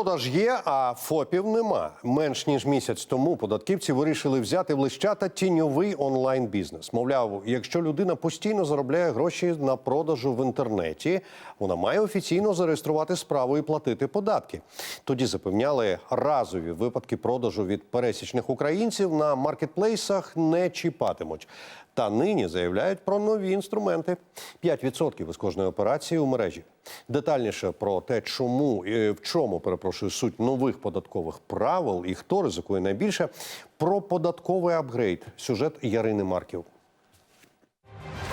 Продаж є, а ФОПів нема. Менш ніж місяць тому податківці вирішили взяти в лищата тіньовий онлайн бізнес. Мовляв, якщо людина постійно заробляє гроші на продажу в інтернеті, вона має офіційно зареєструвати справу і платити податки. Тоді запевняли, разові випадки продажу від пересічних українців на маркетплейсах не чіпатимуть. Та нині заявляють про нові інструменти: 5% із кожної операції у мережі. Детальніше про те, чому і в чому перепрошую суть нових податкових правил і хто ризикує найбільше. Про податковий апгрейд. Сюжет Ярини Марків.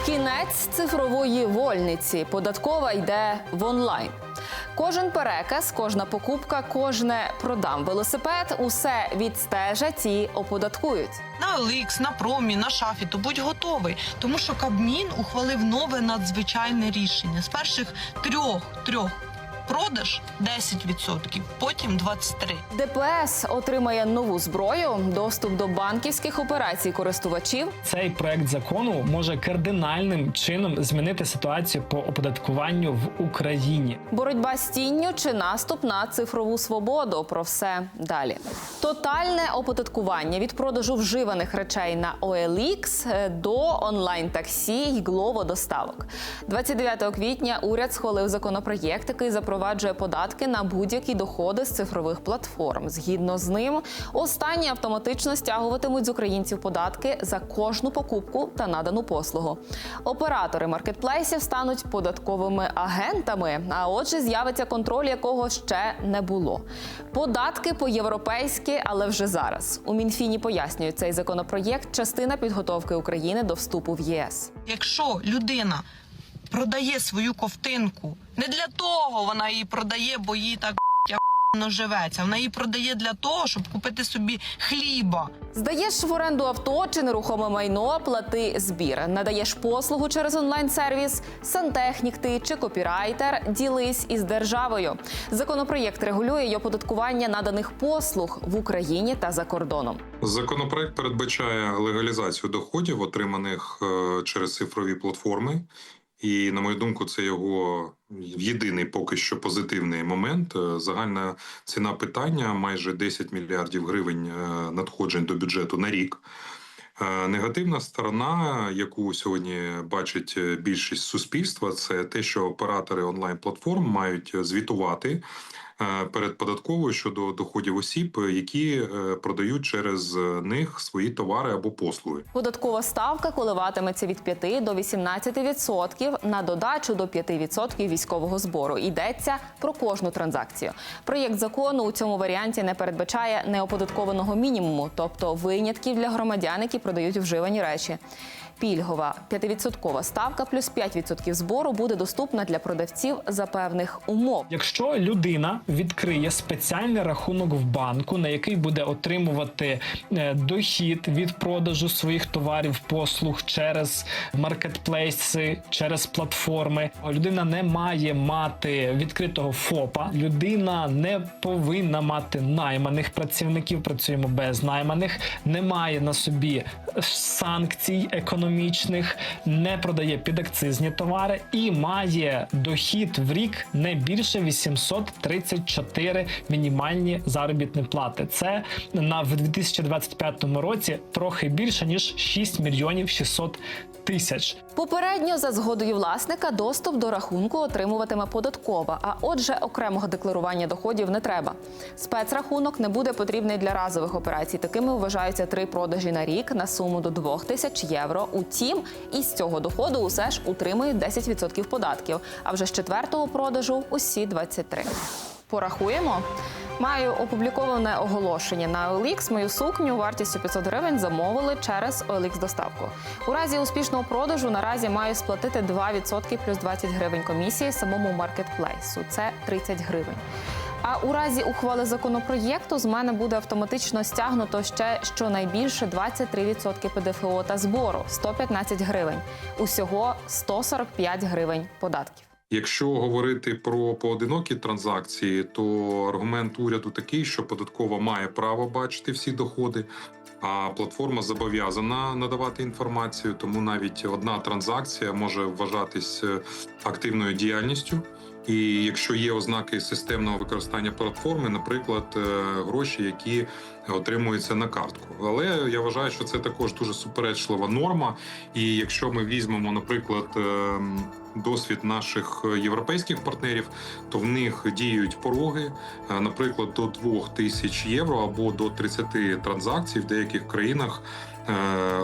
Кінець цифрової вольниці. Податкова йде в онлайн. Кожен переказ, кожна покупка, кожне продам велосипед, усе відстежать і оподаткують. На OLX, на промі, на шафі, то будь готовий, тому що Кабмін ухвалив нове надзвичайне рішення. З перших трьох трьох продаж 10%, потім 23%. ДПС отримає нову зброю, доступ до банківських операцій користувачів. Цей проект закону може кардинальним чином змінити ситуацію по оподаткуванню в Україні. Боротьба з тінню чи наступ на цифрову свободу. Про все далі. Тотальне оподаткування від продажу вживаних речей на OLX е, до онлайн таксі й глово доставок. 29 квітня уряд схвалив законопроєкт, який запроваджує податки на будь-які доходи з цифрових платформ. Згідно з ним, останні автоматично стягуватимуть з українців податки за кожну покупку та надану послугу. Оператори маркетплейсів стануть податковими агентами. А отже, з'явиться контроль, якого ще не було. Податки по-європейськи, але вже зараз. У Мінфіні пояснюють, цей законопроєкт частина підготовки України до вступу в ЄС. Якщо людина продає свою ковтинку, не для того вона її продає, бо їй так живеться. Вона її продає для того, щоб купити собі хліба. Здаєш в оренду авто чи нерухоме майно, плати збір. Надаєш послугу через онлайн-сервіс, сантехнік ти чи копірайтер, ділись із державою. Законопроєкт регулює й оподаткування наданих послуг в Україні та за кордоном. Законопроект передбачає легалізацію доходів, отриманих е, через цифрові платформи. І, на мою думку, це його єдиний поки що позитивний момент. Е, Загальна ціна питання майже 10 мільярдів гривень е, надходжень до бюджету на рік. Е, Негативна сторона, яку сьогодні бачить більшість суспільства, це те, що оператори онлайн-платформ мають звітувати перед податковою щодо доходів осіб, які е, продають через них свої товари або послуги. Податкова ставка коливатиметься від 5 до 18% на додачу до 5% військового збору. Йдеться про кожну транзакцію. Проєкт закону у цьому варіанті не передбачає неоподаткованого мінімуму, тобто винятків для громадян, які продають вживані речі. Пільгова 5% ставка плюс 5% збору буде доступна для продавців за певних умов. Якщо людина відкриє спеціальний рахунок в банку, на який буде отримувати е, дохід від продажу своїх товарів, послуг через маркетплейси, через платформи, людина не має мати відкритого ФОПа, людина не повинна мати найманих працівників. Працюємо без найманих, не має на собі санкцій економічних, не продає підакцизні товари і має дохід в рік не більше 834 мінімальні заробітні плати. Це на в 2025 році трохи більше ніж 6 мільйонів 600 тисяч. Попередньо за згодою власника доступ до рахунку отримуватиме податкова, а отже, окремого декларування доходів не треба. Спецрахунок не буде потрібний для разових операцій. Такими вважаються три продажі на рік на суму до 2 тисяч євро. Утім, із цього доходу усе ж утримують 10% податків. А вже з четвертого продажу усі 23. Порахуємо. Маю опубліковане оголошення на OLX. Мою сукню вартістю 500 гривень замовили через OLX доставку. У разі успішного продажу наразі маю сплатити 2% плюс 20 гривень комісії самому маркетплейсу. Це 30 гривень. А у разі ухвали законопроєкту з мене буде автоматично стягнуто ще щонайбільше 23% ПДФО та збору 115 гривень. Усього 145 гривень податків. Якщо говорити про поодинокі транзакції, то аргумент уряду такий, що податкова має право бачити всі доходи, а платформа зобов'язана надавати інформацію. Тому навіть одна транзакція може вважатись е, активною діяльністю. І якщо є ознаки системного використання платформи, наприклад, е, гроші, які отримуються на картку. Але я вважаю, що це також дуже суперечлива норма. І якщо ми візьмемо, наприклад, ем, досвід наших європейських партнерів, то в них діють пороги, е, наприклад, до 2 тисяч євро або до 30 транзакцій в деяких країнах. Е,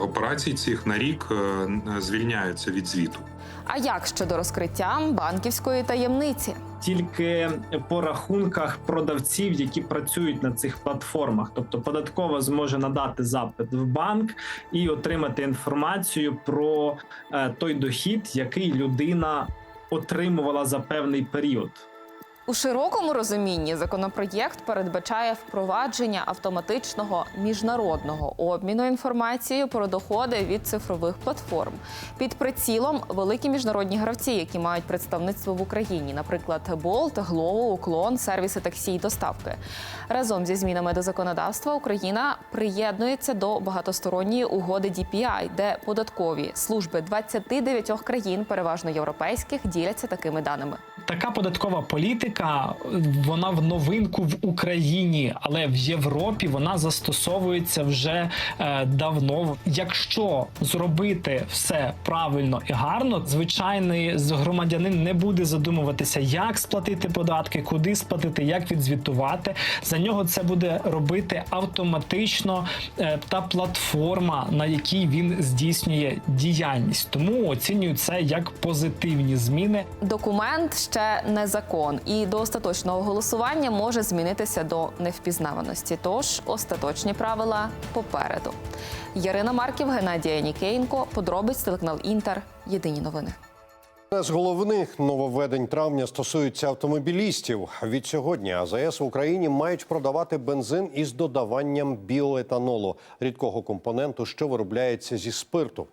Операцій цих на рік е, звільняються від звіту. А як щодо розкриття банківської таємниці? тільки по рахунках продавців, які працюють на цих платформах. Тобто податкова зможе надати запит в банк і отримати інформацію про е, той дохід, який людина отримувала за певний період. У широкому розумінні законопроєкт передбачає впровадження автоматичного міжнародного обміну інформацією про доходи від цифрових платформ. Під прицілом великі міжнародні гравці, які мають представництво в Україні, наприклад, Bolt, Glovo, Уклон, сервіси таксі й доставки. Разом зі змінами до законодавства Україна приєднується до багатосторонньої угоди DPI, де податкові служби 29 країн, переважно європейських, діляться такими даними. Така податкова політика, вона в новинку в Україні, але в Європі вона застосовується вже е, давно. Якщо зробити все правильно і гарно, звичайний громадянин не буде задумуватися, як сплатити податки, куди сплатити, як відзвітувати. За нього це буде робити автоматично е, та платформа, на якій він здійснює діяльність. Тому оцінюю це як позитивні зміни. Документ ще не закон, і до остаточного голосування може змінитися до невпізнаваності. Тож остаточні правила попереду. Ярина Марків, Геннадія Нікейнко. Подробиць телеканал Інтер. Єдині новини. Одне з головних нововведень травня стосується автомобілістів. Від сьогодні АЗС в Україні мають продавати бензин із додаванням біоетанолу, рідкого компоненту, що виробляється зі спирту.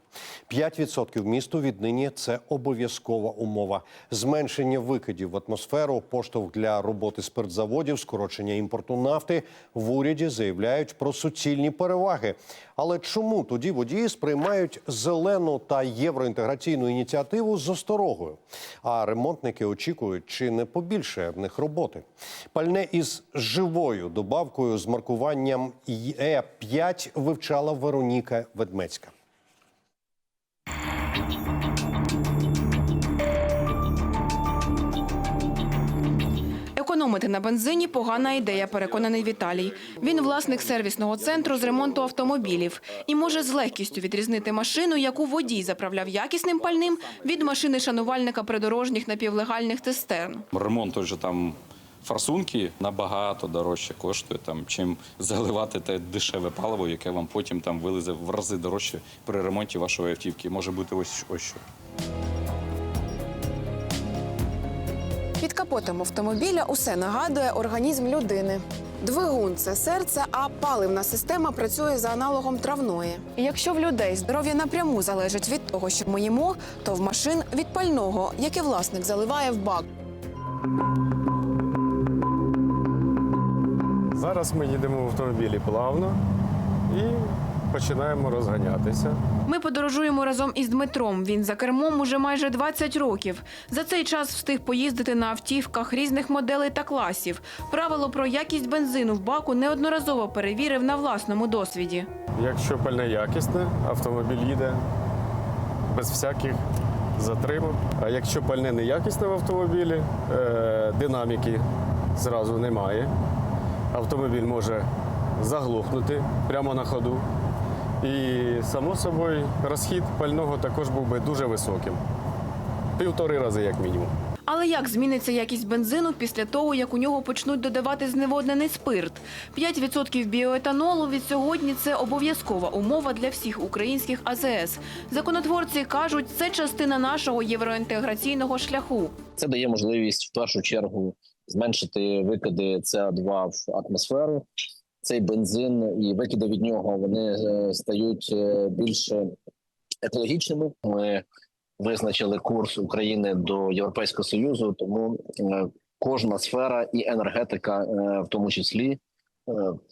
5% місту віднині це обов'язкова умова. Зменшення викидів в атмосферу, поштовх для роботи спиртзаводів, скорочення імпорту нафти в уряді заявляють про суцільні переваги. Але чому тоді водії сприймають зелену та євроінтеграційну ініціативу з осторогою? А ремонтники очікують, чи не побільше в них роботи. Пальне із живою добавкою з маркуванням Е5 вивчала Вероніка Ведмецька. Економити на бензині погана ідея, переконаний Віталій. Він власник сервісного центру з ремонту автомобілів і може з легкістю відрізнити машину, яку водій заправляв якісним пальним, від машини шанувальника придорожніх напівлегальних цистерн. Ремонт той там форсунки набагато дорожче коштує, там, чим заливати те дешеве паливо, яке вам потім там вилізе в рази дорожче при ремонті вашої автівки. Може бути ось, ось що. Під капотом автомобіля усе нагадує організм людини. Двигун це серце, а паливна система працює за аналогом травної. Якщо в людей здоров'я напряму залежить від того, що ми їмо, то в машин від пального, яке власник заливає в бак. Зараз ми їдемо в автомобілі плавно і починаємо розганятися. Ми подорожуємо разом із Дмитром. Він за кермом уже майже 20 років. За цей час встиг поїздити на автівках різних моделей та класів. Правило про якість бензину в баку неодноразово перевірив на власному досвіді. Якщо пальне якісне, автомобіль їде без всяких затримок. А якщо пальне неякісне в автомобілі, е, динаміки зразу немає. Автомобіль може заглухнути прямо на ходу. І, само собою, розхід пального також був би дуже високим. Півтори рази, як мінімум. Але як зміниться якість бензину після того, як у нього почнуть додавати зневоднений спирт? 5% біоетанолу від сьогодні це обов'язкова умова для всіх українських АЗС. Законотворці кажуть, це частина нашого євроінтеграційного шляху. Це дає можливість в першу чергу зменшити викиди СО2 в атмосферу. Цей бензин і викиди від нього вони е, стають е, більш екологічними. Ми визначили курс України до Європейського союзу, тому е, кожна сфера і енергетика, в тому числі,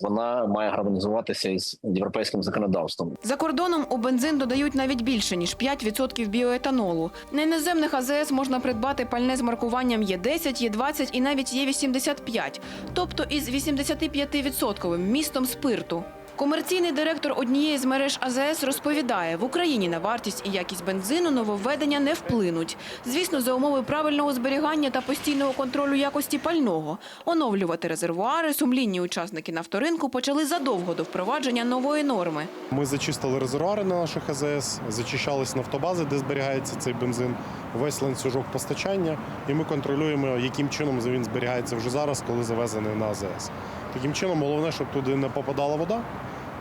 вона має гармонізуватися із європейським законодавством. За кордоном у бензин додають навіть більше ніж 5% біоетанолу. На іноземних АЗС можна придбати пальне з маркуванням Є10, Є20 і навіть Є85, тобто із 85% містом спирту. Комерційний директор однієї з мереж АЗС розповідає, в Україні на вартість і якість бензину нововведення не вплинуть. Звісно, за умови правильного зберігання та постійного контролю якості пального. Оновлювати резервуари сумлінні учасники нафторинку почали задовго до впровадження нової норми. Ми зачистили резервуари на наших АЗС, зачищались нафтобази, де зберігається цей бензин, весь ланцюжок постачання, і ми контролюємо, яким чином він зберігається вже зараз, коли завезений на АЗС. Таким чином, головне, щоб туди не попадала вода.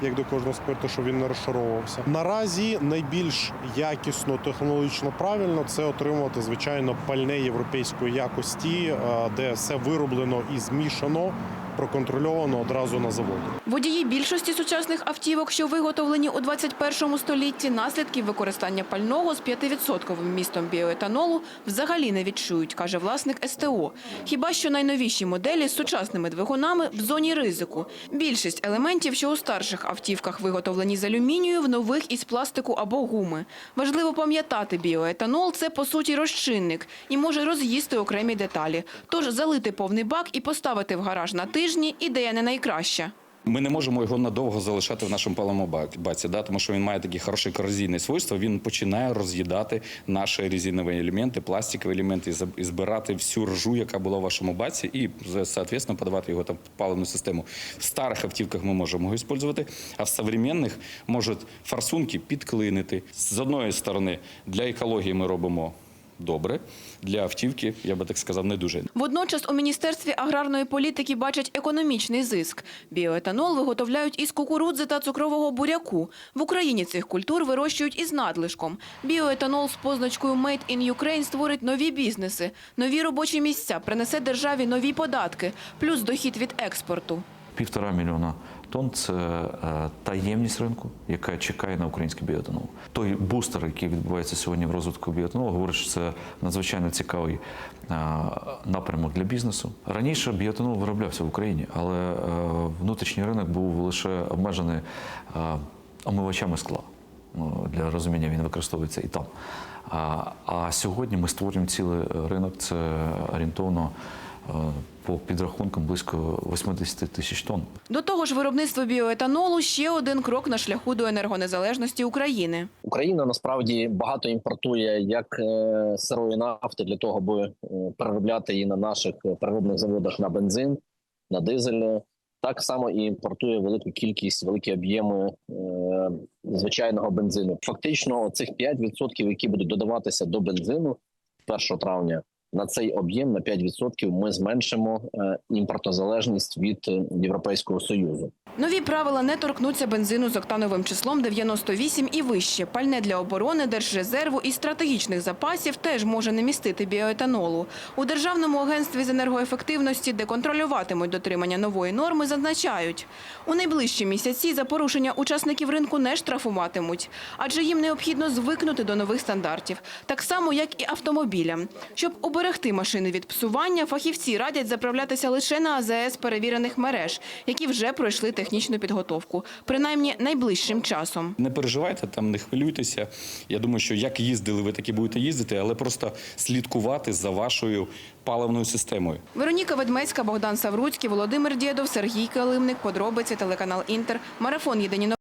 Як до кожного спирту, щоб він не розшаровувався. Наразі найбільш якісно, технологічно правильно це отримувати звичайно пальне європейської якості, е, де все вироблено і змішано, проконтрольовано одразу на заводі. Водії більшості сучасних автівок, що виготовлені у 21 столітті, наслідків використання пального з 5% вмістом біоетанолу взагалі не відчують, каже власник СТО. Хіба що найновіші моделі з сучасними двигунами в зоні ризику. Більшість елементів, що у старших автівках виготовлені з алюмінію, в нових із пластику або гуми. Важливо пам'ятати, біоетанол – це по суті розчинник і може роз'їсти окремі деталі. Тож залити повний бак і поставити в гараж на тижні – ідея не найкраща. Ми не можемо його надовго залишати в нашому паливному баці, да, тому що він має такі хороші корозійні свойства. Він починає роз'їдати наші резинові елементи, пластикові елементи і збирати всю ржу, яка була в вашому баці, і соответственно подавати його там в паливну систему. В старих автівках ми можемо його використовувати, а в современних можуть форсунки підклинити. З одної сторони, для екології ми робимо добре, для автівки, я би так сказав, не дуже. Водночас у Міністерстві аграрної політики бачать економічний зиск. Біоетанол виготовляють із кукурудзи та цукрового буряку. В Україні цих культур вирощують із надлишком. Біоетанол з позначкою «Made in Ukraine» створить нові бізнеси, нові робочі місця, принесе державі нові податки, плюс дохід від експорту. Півтора мільйона тонн це е, та ємність ринку, яка чекає на український біоетанол. Той бустер, який відбувається сьогодні в розвитку біоетанолу, говорить, що це надзвичайно цікавий е, напрямок для бізнесу. Раніше біоетанол вироблявся в Україні, але е, внутрішній ринок був лише обмежений омивачами скла. Ну, Для розуміння він використовується і там. А, а сьогодні ми створюємо цілий ринок. Це орієнтовно по підрахункам близько 80 тисяч тонн. До того ж, виробництво біоетанолу – ще один крок на шляху до енергонезалежності України. Україна насправді багато імпортує як е, сирої нафти для того, аби е, переробляти її на наших переробних заводах на бензин, на дизель. Так само і імпортує велику кількість, великі об'єми е, звичайного бензину. Фактично, цих 5%, які будуть додаватися до бензину 1 травня, на цей об'єм на 5% ми зменшимо е, імпортозалежність від е, Європейського союзу. Нові правила не торкнуться бензину з октановим числом 98 і вище. Пальне для оборони, держрезерву і стратегічних запасів теж може не містити біоетанолу. У Державному агентстві з енергоефективності, де контролюватимуть дотримання нової норми, зазначають, у найближчі місяці за порушення учасників ринку не штрафуватимуть, адже їм необхідно звикнути до нових стандартів, так само, як і автомобілям. Щоб уберегти машини від псування, фахівці радять заправлятися лише на АЗС перевірених мереж, які вже пройшли технічну підготовку, принаймні найближчим часом. Не переживайте, там не хвилюйтеся. Я думаю, що як їздили, ви так і будете їздити, але просто слідкувати за вашою паливною системою. Вероніка Ведмецька, Богдан Савруцький, Володимир Дєдов, Сергій Калимник. Подробиці телеканал Інтер. Марафон єдині